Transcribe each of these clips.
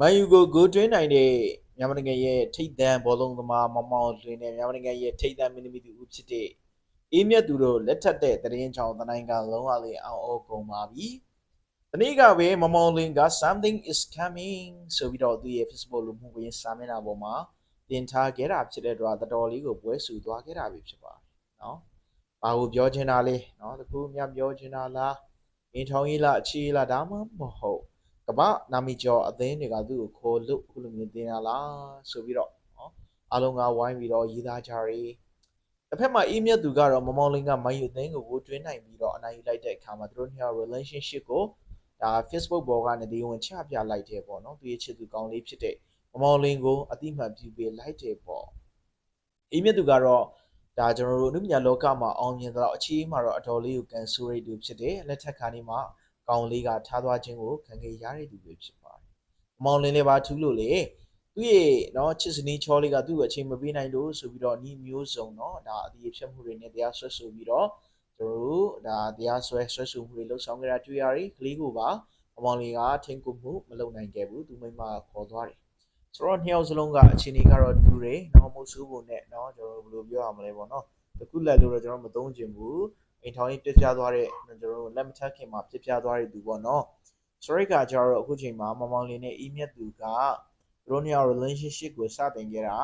မန်ယူကိုဂိုးတွင်းနိုင်တဲ့မြန်မာနိုင်ငံရဲ့ထိပ်တန်းဘောလုံးသမားမောင်မောင်လွင်နဲ့မြန်မာနိုင်ငံရဲ့ထိပ်တန်းမင်းသမီးတူဦးဖြစ်တဲ့အေးမြတ်သူတို့လက်ထပ်တဲ့တရင်ချောင်းတနိုင်ကလုံးဝလေးအောင်အောကုန်ပါပြီ။ဒီနေ့ကပဲမောင်မောင်လွင်က something is coming ဆိုပြီးတော့သူရဲ့ Facebook လူမှုကွန်ရက်စာမျက်နှာပေါ်မှာတင်ထားခဲ့တာဖြစ်တဲ့အတွက်တော်တော်လေးကိုပွဲဆူသွားခဲ့တာပဲဖြစ်ပါတယ်နော်။ဘာကိုပြောချင်တာလဲနော်တခုမြပြောချင်တာလားအင်ထောင်ကြီးလားအခြေလားဒါမှမဟုတ် ကမ္ဘာနာမီကျော်အသင်းတွေကသူ့ကိုခေါ်လို့အခုလိုမျိုးတင်ရလားဆိုပြီးတော့နော်အားလုံးကဝိုင်းပြီးတော့ရေးသားကြရီတစ်ဖက်မှာအေးမြတ်သူကတော့မမောင်လင်းကမိုင်းယူအသင်းကိုကိုတွင်းနိုင်ပြီးတော့အနိုင်ယူလိုက်တဲ့အခါမှာသူတို့နှစ်ယောက် relationship ကိုဒါ Facebook ပေါ်ကနေဒီဝင်ချပြလိုက်တယ်ပေါ့နော်သူရဲ့ချစ်သူကောင်းလေးဖြစ်တဲ့မမောင်လင်းကိုအတိအမှန်ပြုပေးလိုက်တယ်ပေါ့အေးမြတ်သူကတော့ဒါကျွန်တော်တို့အနုပညာလောကမှာအောင်မြင်တော့အခြေအမှာတော့အတော်လေးကိုကန်ဆူရိတ်သူဖြစ်တယ်လက်ထက်ခါနေမှာ ကောင်လေးကထားသွားခြင်းကိုခံခဲ့ရတဲ့သူပဲဖြစ်ပါတယ်။အမောင်လင်းလေးပါထူးလို့လေသူ့ရဲ့နော်ချစ်စနီးချောလေးကသူ့ကိုအချိန်မပေးနိုင်လို့ဆိုပြီးတော့ဤမျိုးစုံနော်ဒါအဒီဖြတ်မှုတွေနဲ့တရားဆွဲဆိုပြီးတော့ကျွန်တော်တို့ဒါတရားဆွဲဆွဲဆိုမှုတွေလှုပ်ဆောင်ကြတာတွေ့ရတယ်ကလေးကိုပါအမောင်လေးကထိန်ကိုမှုမလုပ်နိုင်ခဲ့ဘူးသူမိမခေါ်သွားတယ်ဆိုတော့နှစ်ယောက်စလုံးကအချိန်ကြီးကတော့တူတယ်နော်မဟုတ်ဆိုးဖို့နဲ့နော်ကျွန်တော်တို့ဘယ်လိုပြောရမလဲပေါ့နော် တခုလက်လို့တော့ကျွန်တော်မသုံးချင်ဘူးအိမ်ထောင်ကြီးပြစ်ပြသွားတဲ့ကျွန်တော်တို့လက်မထက်ခင်မှာပြစ်ပြသွားတဲ့သူပေါ့နော်စရိတ်ကကျတော့အခုချိန်မှာမောင်မောင်လေးနဲ့အီးမြတ်သူကသူတို့နှစ်ယောက် relationship ကိုစတင်ခဲ့တာ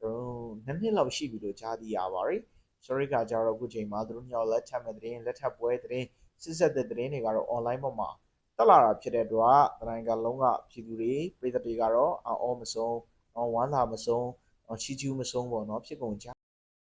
ကျွန်တော်တို့နှစ်နှစ်လောက်ရှိပြီလို့ကြားသိရပါတယ်စရိတ်ကကျတော့အခုချိန်မှာသူတို့နှစ်ယောက်လက်ထပ်မဲ့တဲ့ရင်လက်ထပ်ပွဲတဲ့ရင်စစ်ဆက်တဲ့တဲ့ရင်တွေကတော့ online ပေါ်မှာတက်လာတာဖြစ်တဲ့အတွက်တိုင်းကလုံးကပြည်သူတွေပြည်သက်တွေကတော့အော်မဆုံးဝမ်းလာမဆုံးချီချူးမဆုံးပေါ့နော်ဖြစ်ကုန်ကြ